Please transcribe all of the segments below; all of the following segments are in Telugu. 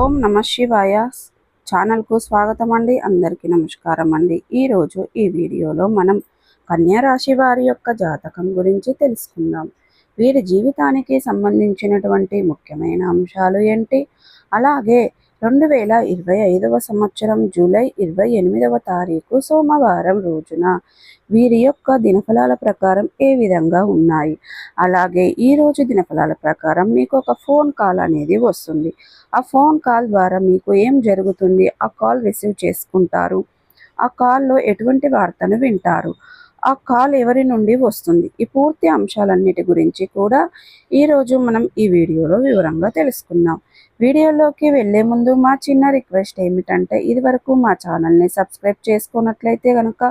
ఓం నమ శివాయ. ఛానల్కు స్వాగతం అండి అందరికీ నమస్కారం అండి ఈరోజు ఈ వీడియోలో మనం కన్యా రాశి వారి యొక్క జాతకం గురించి తెలుసుకుందాం. వీరి జీవితానికి సంబంధించినటువంటి ముఖ్యమైన అంశాలు ఏంటి? అలాగే రెండు వేల ఇరవై ఐదవ సంవత్సరం జూలై ఇరవై ఎనిమిదవ తారీఖు సోమవారం రోజున వీరి యొక్క దినఫలాల ప్రకారం ఏ విధంగా ఉన్నాయి? అలాగే ఈరోజు దినఫలాల ప్రకారం మీకు ఒక ఫోన్ కాల్ అనేది వస్తుంది. ఆ ఫోన్ కాల్ ద్వారా మీకు ఏం జరుగుతుంది? ఆ కాల్ రిసీవ్ చేసుకుంటారు. ఆ కాల్లో ఎటువంటి వార్తను వింటారు? ఆ కాల్ ఎవరి నుండి వస్తుంది? ఈ పూర్తి అంశాలన్నిటి గురించి కూడా ఈరోజు మనం ఈ వీడియోలో వివరంగా తెలుసుకుందాం. వీడియోలోకి వెళ్ళే ముందు మా చిన్న రిక్వెస్ట్ ఏమిటంటే ఇది వరకు మా ఛానల్ని సబ్స్క్రైబ్ చేసుకున్నట్లయితే కనుక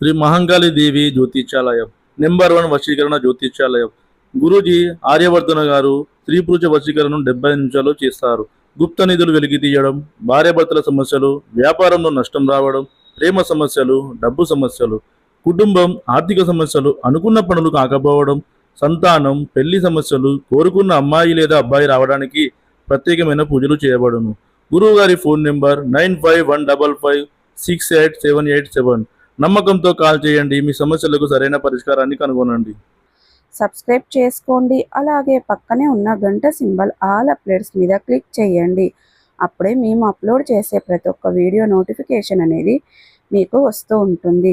శ్రీ మహంకాళి దేవి జ్యోతిష్యాలయం నెంబర్ వన్ వశీకరణ జ్యోతిష్యాలయం గురూజీ ఆర్యవర్ధన గారు స్త్రీ పురుష వశీకరణను డెబ్బై నిమిషాలు చేస్తారు. గుప్త నిధులు వెలికి తీయడం భార్యాభర్తల సమస్యలు వ్యాపారంలో నష్టం రావడం ప్రేమ సమస్యలు డబ్బు సమస్యలు. కుటుంబం ఆర్థిక సమస్యలు అనుకున్న పనులు కాకపోవడం సంతానం పెళ్ళి సమస్యలు కోరుకున్న అమ్మాయి లేదా అబ్బాయి రావడానికి ప్రత్యేకమైన పూజలు చేయబడును. గురువు గారి phone number nine five one double five six eight seven eight seven. నమ్మకంతో కాల్ చేయండి మీ సమస్యలకు సరైన పరిష్కారాన్ని కనుగొనండి. సబ్స్క్రైబ్ చేసుకోండి అలాగే పక్కనే ఉన్న గంట సింబల్ ఆల్ అప్డేట్స్ మీద క్లిక్ చేయండి. అప్పుడే మేము అప్లోడ్ చేసే ప్రతి ఒక్క వీడియో నోటిఫికేషన్ అనేది మీకు వస్తూ ఉంటుంది.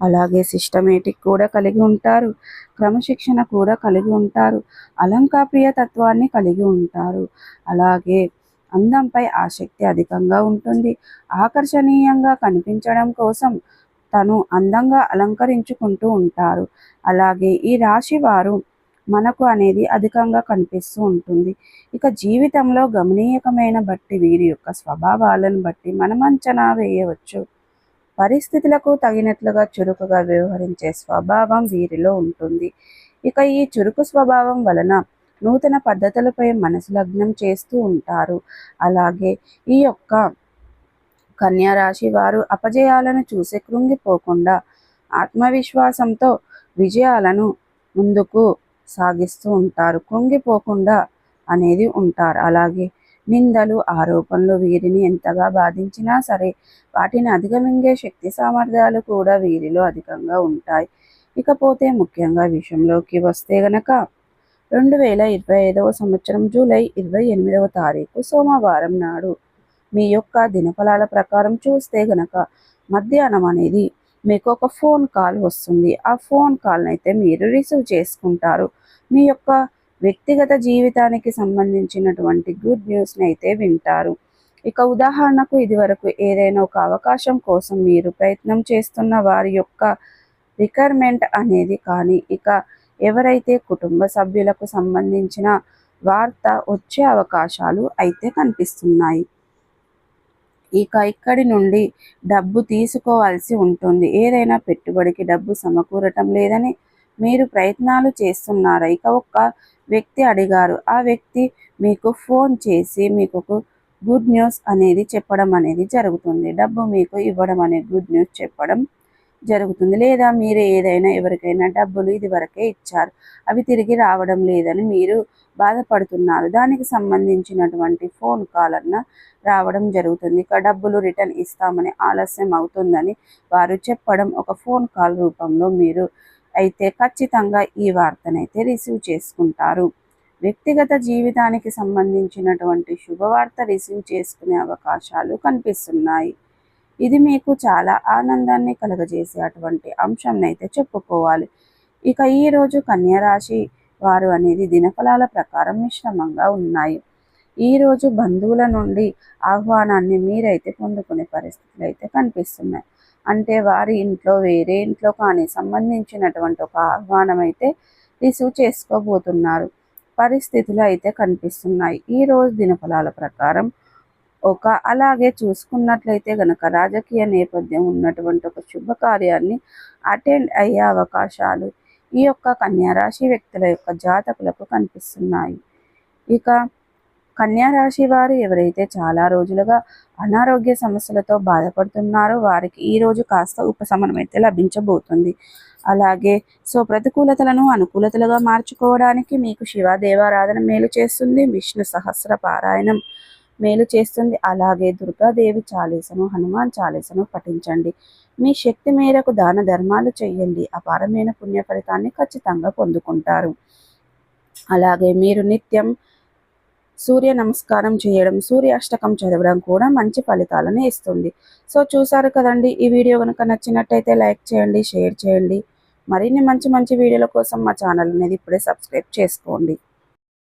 అలాగే సిస్టమేటిక్ కూడా కలిగి ఉంటారు. క్రమశిక్షణ కూడా కలిగి ఉంటారు. అలంకాప్రియ తత్వాన్ని కలిగి ఉంటారు. అలాగే అందంపై ఆసక్తి అధికంగా ఉంటుంది. ఆకర్షణీయంగా కనిపించడం కోసం తను అందంగా అలంకరించుకుంటూ ఉంటారు. అలాగే ఈ రాశి వారు మనకు అనేది అధికంగా కనిపిస్తూ ఉంటుంది. ఇక జీవితంలో గమనీయకమైన బట్టి వీరి యొక్క స్వభావాలను బట్టి మనం అంచనా వేయవచ్చు. పరిస్థితులకు తగినట్లుగా చురుకుగా వ్యవహరించే స్వభావం వీరిలో ఉంటుంది. ఇక ఈ చురుకు స్వభావం వలన నూతన పద్ధతులపై మనసు లగ్నం చేస్తూ ఉంటారు. అలాగే ఈ యొక్క కన్యా రాశి వారు అపజయాలను చూసి కృంగిపోకుండా ఆత్మవిశ్వాసంతో విజయాలను ముందుకు సాగిస్తూ ఉంటారు. కృంగిపోకుండా అనేది ఉంటారు. అలాగే నిందలు ఆరోపణలు వీరిని ఎంతగా బాధించినా సరే వాటిని అధిగమించే శక్తి సామర్థ్యాలు కూడా వీరిలో అధికంగా ఉంటాయి. ఇకపోతే ముఖ్యంగా విషయంలోకి వస్తే గనక రెండు వేల ఇరవై ఐదవ సంవత్సరం జూలై ఇరవై ఎనిమిదవ తారీఖు సోమవారం నాడు మీ యొక్క దినఫలాల ప్రకారం చూస్తే గనక మధ్యాహ్నం అనేది మీకు ఒక ఫోన్ కాల్ వస్తుంది. ఆ ఫోన్ కాల్ని అయితే మీరు రిసీవ్ చేసుకుంటారు. మీ యొక్క వ్యక్తిగత జీవితానికి సంబంధించినటువంటి గుడ్ న్యూస్ని అయితే వింటారు. ఇక ఉదాహరణకు ఇదివరకు ఏదైనా ఒక అవకాశం కోసం మీరు ప్రయత్నం చేస్తున్న వారి యొక్క రిక్వైర్మెంట్ అనేది కానీ ఇక ఎవరైతే కుటుంబ సభ్యులకు సంబంధించిన వార్త వచ్చే అవకాశాలు అయితే కనిపిస్తున్నాయి. ఇక ఇక్కడి నుండి డబ్బు తీసుకోవాల్సి ఉంటుంది. ఏదైనా పెట్టుబడికి డబ్బు సమకూరటం లేదని మీరు ప్రయత్నాలు చేస్తున్నారా? ఇక ఒక్క వ్యక్తి అడిగారు. ఆ వ్యక్తి మీకు ఫోన్ చేసి మీకు ఒక గుడ్ న్యూస్ అనేది చెప్పడం అనేది జరుగుతుంది. డబ్బు మీకు ఇవ్వడం అనే గుడ్ న్యూస్ చెప్పడం జరుగుతుంది. లేదా మీరు ఏదైనా ఎవరికైనా డబ్బులు ఇదివరకే ఇచ్చారు. అవి తిరిగి రావడం లేదని మీరు బాధపడుతున్నారు. దానికి సంబంధించినటువంటి ఫోన్ కాల్ అన్న రావడం జరుగుతుంది. ఇక డబ్బులు రిటర్న్ ఇస్తామని ఆలస్యం అవుతుందని వారు చెప్పడం ఒక ఫోన్ కాల్ రూపంలో మీరు అయితే ఖచ్చితంగా ఈ వార్తనైతే రిసీవ్ చేసుకుంటారు. వ్యక్తిగత జీవితానికి సంబంధించినటువంటి శుభవార్త రిసీవ్ చేసుకునే అవకాశాలు కనిపిస్తున్నాయి. ఇది మీకు చాలా ఆనందాన్ని కలుగజేసే అటువంటి అంశంనైతే చెప్పుకోవాలి. ఇక ఈరోజు కన్యరాశి వారు అనేది దినఫలాల ప్రకారం మిశ్రమంగా ఉన్నాయి. ఈరోజు బంధువుల నుండి ఆహ్వానాన్ని మీరైతే పొందుకునే పరిస్థితులు అయితే కనిపిస్తున్నాయి. అంటే వారి ఇంట్లో వేరే ఇంట్లో కానీ సంబంధించినటువంటి ఒక ఆహ్వానం అయితే రిసీవ్ చేసుకోబోతున్నారు. పరిస్థితులు అయితే కనిపిస్తున్నాయి. ఈ రోజు దినఫలాల ప్రకారం ఒక అలాగే చూసుకున్నట్లయితే గనక రాజకీయ నేపథ్యం ఉన్నటువంటి ఒక శుభకార్యాన్ని అటెండ్ అయ్యే అవకాశాలు ఈ యొక్క కన్యారాశి వ్యక్తుల యొక్క జాతకులకు కనిపిస్తున్నాయి. ఇక కన్యా రాశి వారు ఎవరైతే చాలా రోజులుగా అనారోగ్య సమస్యలతో బాధపడుతున్నారో వారికి ఈ రోజు కాస్త ఉపశమనం అయితే లభించబోతుంది. అలాగే సో ప్రతికూలతలను అనుకూలతలుగా మార్చుకోవడానికి మీకు శివ దేవారాధన మేలు చేస్తుంది విష్ణు సహస్ర పారాయణం మేలు చేస్తుంది. అలాగే దుర్గాదేవి చాలీసను హనుమాన్ చాలీసను పఠించండి. మీ శక్తి మేరకు దాన ధర్మాలు చేయండి. అపారమైన పుణ్య ఫలితాన్ని ఖచ్చితంగా పొందుకుంటారు. అలాగే మీరు నిత్యం సూర్య నమస్కారం చేయడం సూర్య అష్టకం చదవడం కూడా మంచి ఫలితాలను ఇస్తుంది. సో చూసారు కదండి ఈ వీడియో కనుక నచ్చినట్టయితే లైక్ చేయండి షేర్ చేయండి. మరిన్ని మంచి మంచి వీడియోల కోసం మా ఛానల్ అనేది ఇప్పుడే సబ్స్క్రైబ్ చేసుకోండి.